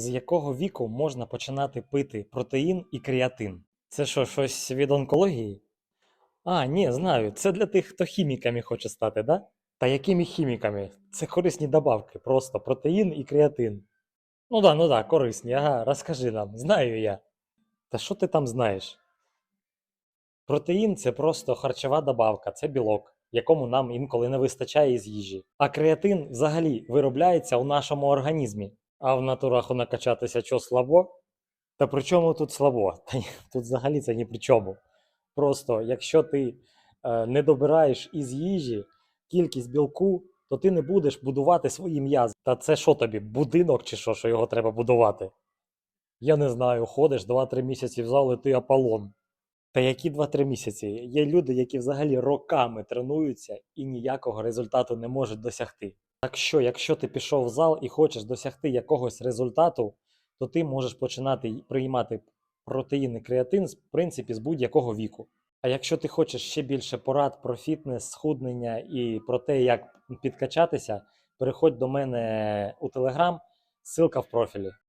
З якого віку можна починати пити протеїн і креатин? Це що, щось від онкології? А, ні, знаю. Це для тих, хто хіміками хоче стати, да? Та якими хіміками? Це корисні добавки, просто протеїн і креатин. Ну да, ну да, корисні, ага, розкажи нам, знаю я. Та що ти там знаєш? Протеїн це просто харчова добавка, це білок, якому нам інколи не вистачає з їжі. А креатин взагалі виробляється у нашому організмі. А в натураху накачатися що слабо? Та при чому тут слабо? Та тут взагалі це ні при чому. Просто якщо ти е, не добираєш із їжі кількість білку, то ти не будеш будувати свої м'язи. Та це що тобі, будинок чи що, що його треба будувати? Я не знаю, ходиш 2-3 місяці в зал, і ти Аполлон. Та які 2-3 місяці? Є люди, які взагалі роками тренуються і ніякого результату не можуть досягти. Так що, якщо ти пішов в зал і хочеш досягти якогось результату, то ти можеш починати приймати протеїн і креатин, в принципі, з будь-якого віку. А якщо ти хочеш ще більше порад про фітнес, схуднення і про те, як підкачатися, переходь до мене у Телеграм, ссылка в профілі.